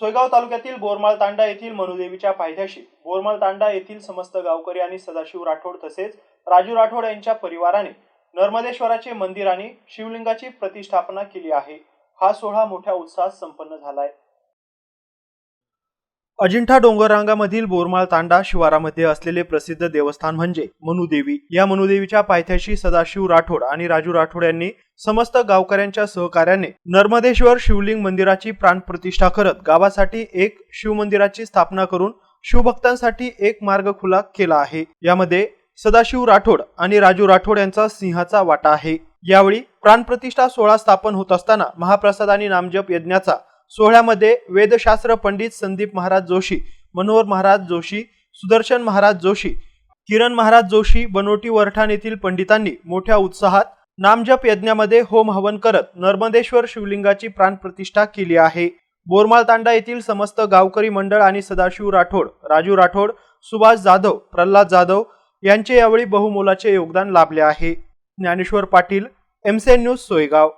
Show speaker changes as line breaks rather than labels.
सोयगाव तालुक्यातील बोरमाळ तांडा येथील मनुदेवीच्या पायथ्याशी. बोरमाळ तांडा येथील समस्त गावकरी आणि सदाशिव राठोड तसेच राजू राठोड यांच्या परिवाराने नर्मदेश्वराचे मंदिर आणि शिवलिंगाची प्रतिष्ठापना केली आहे. हा सोहळा मोठ्या उत्साहात संपन्न झालाय. अजिंठा डोंगररांगामधील बोरमाळ तांडा शिवारामध्ये असलेले प्रसिद्ध देवस्थान म्हणजे मनुदेवी. या मनुदेवीच्या पायथ्याशी सदाशिव राठोड आणि राजू राठोड यांनी समस्त गावकऱ्यांच्या सहकार्याने नर्मदेश्वर शिवलिंग मंदिराची प्राणप्रतिष्ठा करत गावासाठी एक शिवमंदिराची स्थापना करून शिवभक्तांसाठी एक मार्ग खुला केला आहे. यामध्ये सदाशिव राठोड आणि राजू राठोड यांचा सिंहाचा वाटा आहे. यावेळी प्राणप्रतिष्ठा सोहळा स्थापन होत असताना महाप्रसाद आणि नामजप यज्ञाचा सोहळ्यामध्ये वेदशास्त्र पंडित संदीप महाराज जोशी मनोहर महाराज जोशी सुदर्शन महाराज जोशी किरण महाराज जोशी बनोटी वरठाण येथील पंडितांनी मोठ्या उत्साहात नामजप यज्ञामध्ये होम हवन करत नर्मदेश्वर शिवलिंगाची प्राणप्रतिष्ठा केली आहे. बोरमाल तांडा येथील समस्त गावकरी मंडळ आणि सदाशिव राठोड राजू राठोड सुभाष जाधव प्रल्हाद जाधव यांचे यावेळी बहुमोलाचे योगदान लाभले आहे. ज्ञानेश्वर पाटील एमसेन न्यूज सोयगाव.